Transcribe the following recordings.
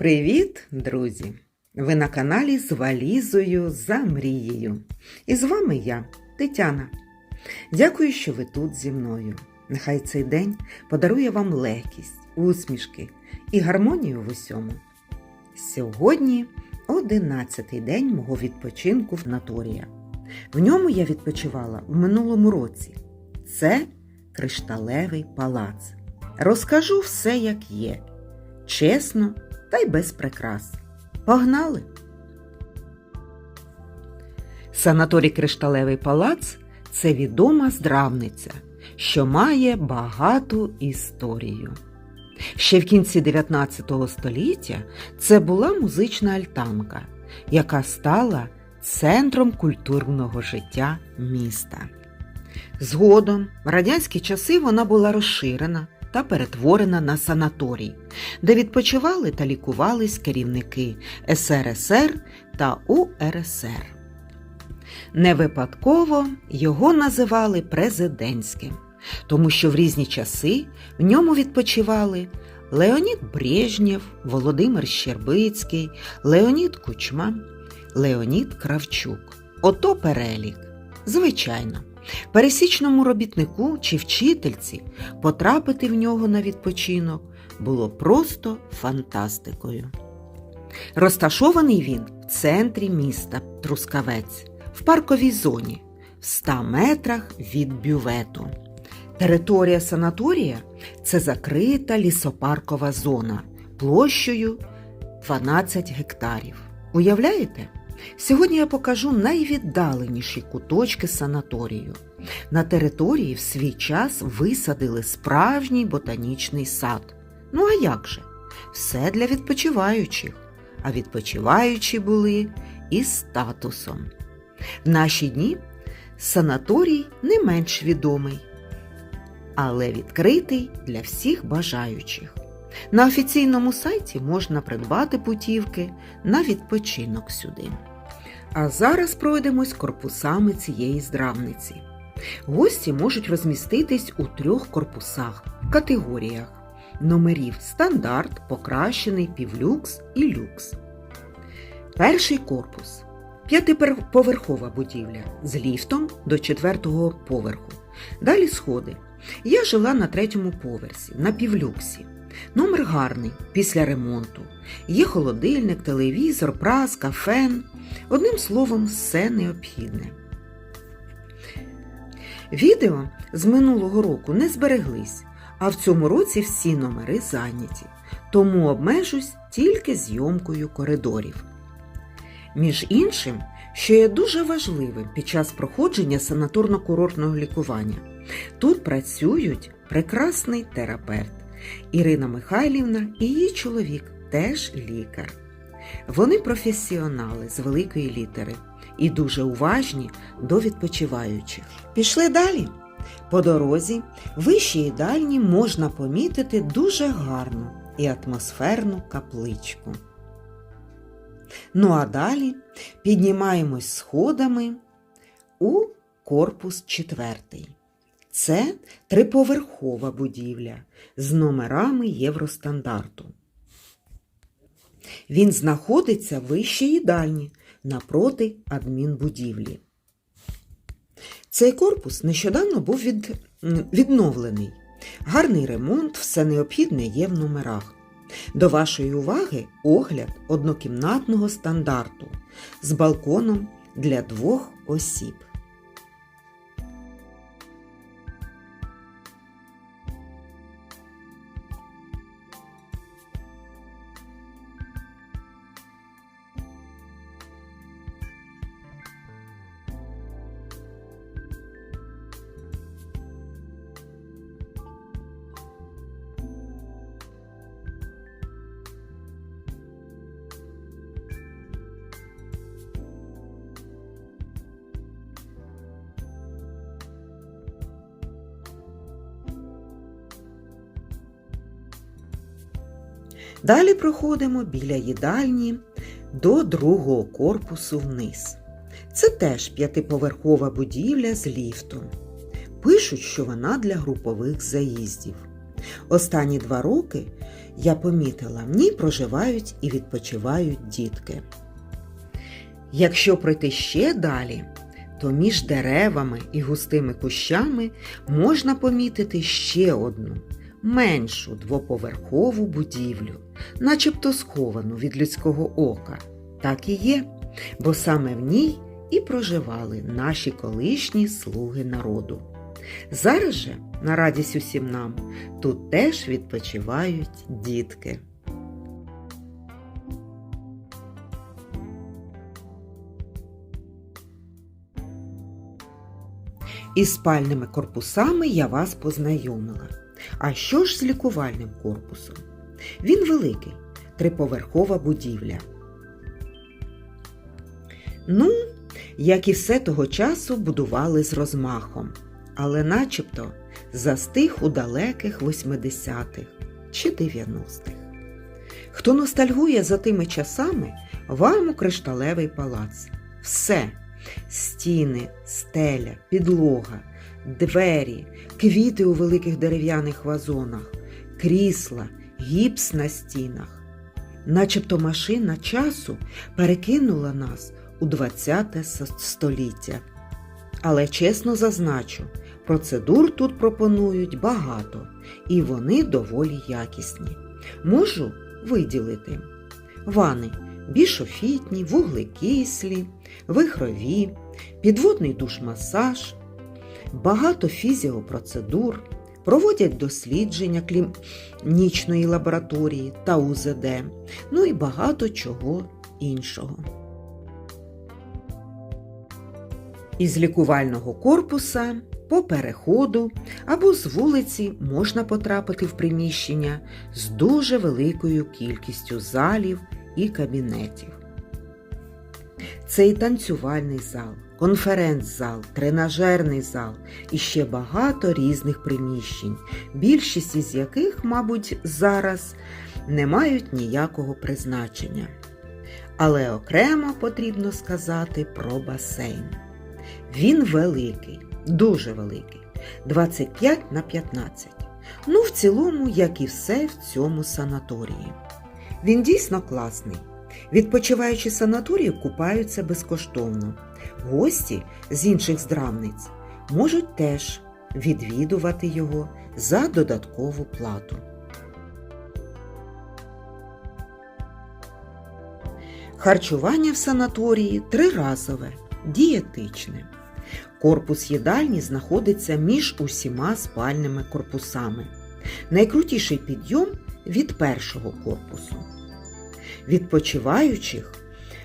Привіт, друзі! Ви на каналі з валізою за мрією. І з вами я, Тетяна. Дякую, що ви тут зі мною. Нехай цей день подарує вам легкість, усмішки і гармонію в усьому. Сьогодні одинадцятий день мого відпочинку в Наторія. В ньому я відпочивала в минулому році. Це кришталевий палац. Розкажу все, як є. Чесно та й без прикрас. Погнали! Санаторій Кришталевий палац це відома здравниця, що має багату історію. Ще в кінці 19 століття це була музична альтанка, яка стала центром культурного життя міста. Згодом, в радянські часи вона була розширена та перетворена на санаторій, де відпочивали та лікувались керівники СРСР та УРСР. Не випадково його називали президентським, тому що в різні часи в ньому відпочивали Леонід Брежнєв, Володимир Щербицький, Леонід Кучма, Леонід Кравчук. Ото перелік. Звичайно, пересічному робітнику чи вчительці потрапити в нього на відпочинок було просто фантастикою. Розташований він в центрі міста Трускавець, в парковій зоні, в 100 метрах від бювету. Територія санаторія це закрита лісопаркова зона площею 12 гектарів. Уявляєте? Сьогодні я покажу найвіддаленіші куточки санаторію. На території в свій час висадили справжній ботанічний сад. Ну а як же? Все для відпочиваючих. А відпочиваючі були із статусом. В наші дні санаторій не менш відомий, але відкритий для всіх бажаючих. На офіційному сайті можна придбати путівки на відпочинок сюди. А зараз пройдемось корпусами цієї здравниці. Гості можуть розміститись у трьох корпусах, категоріях номерів стандарт, покращений півлюкс і люкс. Перший корпус п'ятиповерхова будівля з ліфтом до четвертого поверху. Далі сходи. Я жила на третьому поверсі, на півлюксі. Номер гарний після ремонту. Є холодильник, телевізор, праска, фен. Одним словом, все необхідне. Відео з минулого року не збереглись, а в цьому році всі номери зайняті, тому обмежусь тільки зйомкою коридорів. Між іншим, що є дуже важливим під час проходження санаторно-курортного лікування, тут працюють прекрасний терапевт Ірина Михайлівна і її чоловік теж лікар. Вони професіонали з великої літери і дуже уважні до відпочиваючих. Пішли далі. По дорозі вищій їдальні можна помітити дуже гарну і атмосферну капличку. Ну а далі піднімаємось сходами у корпус четвертий. Це триповерхова будівля з номерами Євростандарту. Він знаходиться вище їдальні напроти адмінбудівлі. Цей корпус нещодавно був від... відновлений. Гарний ремонт, все необхідне є в номерах. До вашої уваги огляд однокімнатного стандарту з балконом для двох осіб. Далі проходимо біля їдальні до другого корпусу вниз. Це теж п'ятиповерхова будівля з ліфтом. Пишуть, що вона для групових заїздів. Останні два роки я помітила, в ній проживають і відпочивають дітки. Якщо пройти ще далі, то між деревами і густими кущами можна помітити ще одну меншу двоповерхову будівлю, начебто сховану від людського ока. Так і є, бо саме в ній і проживали наші колишні слуги народу. Зараз же, на радість усім нам, тут теж відпочивають дітки. Із спальними корпусами я вас познайомила. А що ж з лікувальним корпусом? Він великий, триповерхова будівля. Ну, як і все того часу будували з розмахом, але начебто застиг у далеких 80-х чи 90-х. Хто ностальгує за тими часами, вам у кришталевий палац. Все стіни, стеля, підлога, двері, квіти у великих дерев'яних вазонах, крісла, гіпс на стінах. Начебто машина часу перекинула нас у 20 століття. Але чесно зазначу, процедур тут пропонують багато, і вони доволі якісні. Можу виділити вани бішофітні, вуглекислі, вихрові, підводний душ-масаж, багато фізіопроцедур, проводять дослідження клінічної лабораторії та УЗД, ну і багато чого іншого. Із лікувального корпуса по переходу або з вулиці можна потрапити в приміщення з дуже великою кількістю залів і кабінетів. Це і танцювальний зал, конференц-зал, тренажерний зал і ще багато різних приміщень, більшість із яких, мабуть, зараз не мають ніякого призначення. Але окремо потрібно сказати про басейн. Він великий, дуже великий, 25 на 15. Ну, в цілому, як і все в цьому санаторії. Він дійсно класний. Відпочиваючи санаторії, купаються безкоштовно. Гості з інших здравниць можуть теж відвідувати його за додаткову плату. Харчування в санаторії триразове, дієтичне. Корпус їдальні знаходиться між усіма спальними корпусами. Найкрутіший підйом від першого корпусу. Відпочиваючих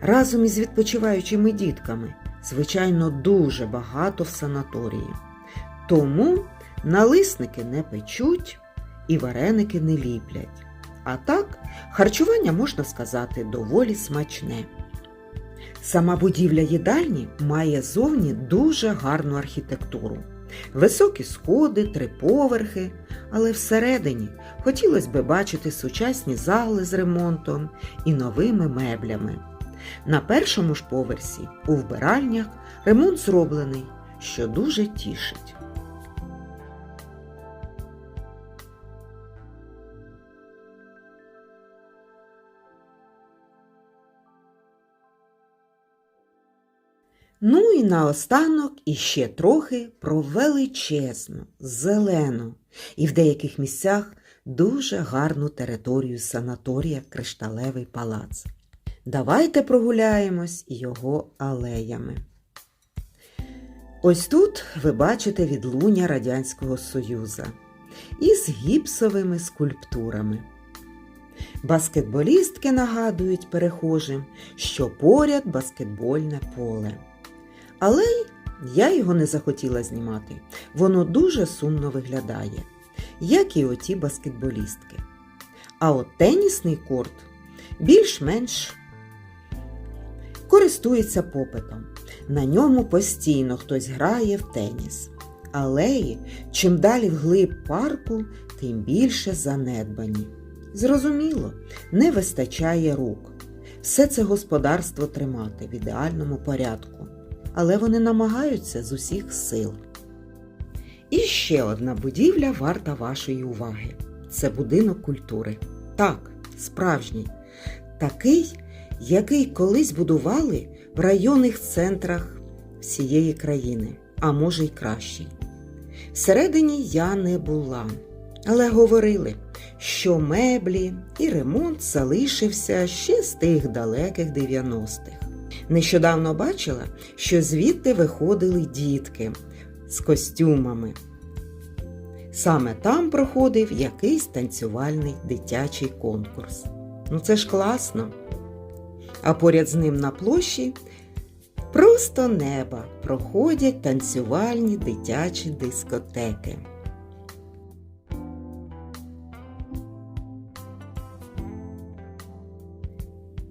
разом із відпочиваючими дітками, звичайно, дуже багато в санаторії. Тому налисники не печуть і вареники не ліплять. А так, харчування, можна сказати, доволі смачне. Сама будівля їдальні має зовні дуже гарну архітектуру. Високі сходи, три поверхи, але всередині хотілося б бачити сучасні зали з ремонтом і новими меблями. На першому ж поверсі у вбиральнях ремонт зроблений, що дуже тішить. Ну і наостанок іще трохи про величезну, зелену і в деяких місцях дуже гарну територію санаторія Кришталевий палац. Давайте прогуляємось його алеями. Ось тут ви бачите відлуння Радянського Союзу із гіпсовими скульптурами. Баскетболістки нагадують перехожим, що поряд баскетбольне поле. Але я його не захотіла знімати. Воно дуже сумно виглядає, як і оті баскетболістки. А от тенісний корт більш-менш користується попитом. На ньому постійно хтось грає в теніс. Алеї, чим далі вглиб парку, тим більше занедбані. Зрозуміло, не вистачає рук. Все це господарство тримати в ідеальному порядку але вони намагаються з усіх сил. І ще одна будівля варта вашої уваги. це будинок культури. Так, справжній. Такий, який колись будували в районних центрах всієї країни, а може й кращий. Всередині я не була, але говорили, що меблі і ремонт залишився ще з тих далеких 90-х. Нещодавно бачила, що звідти виходили дітки з костюмами. Саме там проходив якийсь танцювальний дитячий конкурс. Ну це ж класно. А поряд з ним на площі просто неба проходять танцювальні дитячі дискотеки.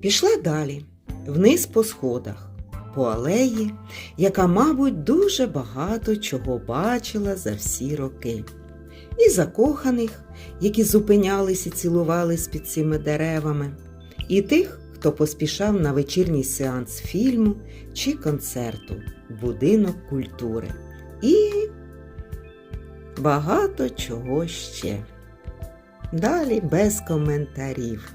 Пішла далі, вниз по сходах, по алеї, яка, мабуть, дуже багато чого бачила за всі роки. І закоханих, які зупинялись і цілувались під цими деревами, і тих, хто поспішав на вечірній сеанс фільму чи концерту Будинок культури. І багато чого ще. Далі без коментарів.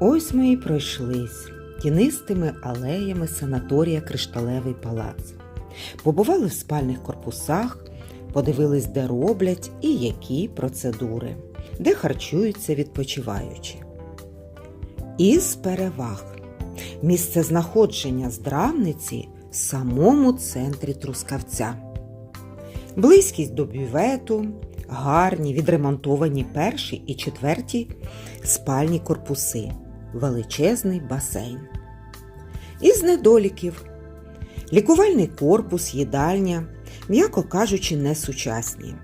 Ось ми і пройшлись тінистими алеями санаторія Кришталевий палац. Побували в спальних корпусах, подивились, де роблять і які процедури, де харчуються відпочиваючі. Із переваг місце знаходження здравниці в самому центрі Трускавця. Близькість до бювету, гарні відремонтовані перші і четверті спальні корпуси, величезний басейн. Із недоліків лікувальний корпус, їдальня, м'яко кажучи, несучасні.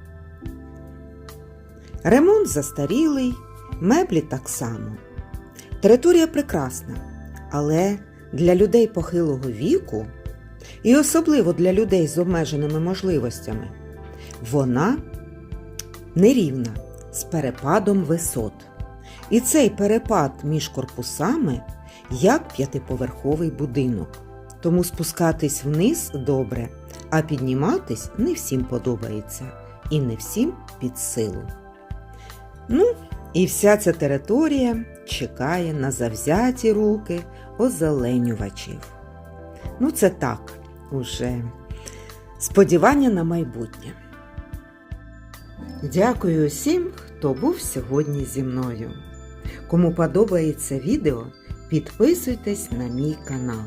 Ремонт застарілий, меблі так само. Територія прекрасна, але для людей похилого віку, і особливо для людей з обмеженими можливостями, вона нерівна з перепадом висот. І цей перепад між корпусами як п'ятиповерховий будинок. Тому спускатись вниз добре, а підніматись не всім подобається і не всім під силу. Ну, і вся ця територія чекає на завзяті руки озеленювачів. Ну, це так, уже сподівання на майбутнє. Дякую усім, хто був сьогодні зі мною. Кому подобається відео, підписуйтесь на мій канал,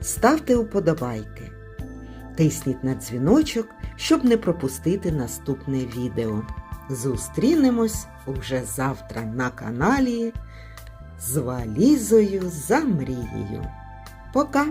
ставте уподобайки, тисніть на дзвіночок, щоб не пропустити наступне відео. Зустрінемось уже завтра на каналі з валізою за мрією. Пока!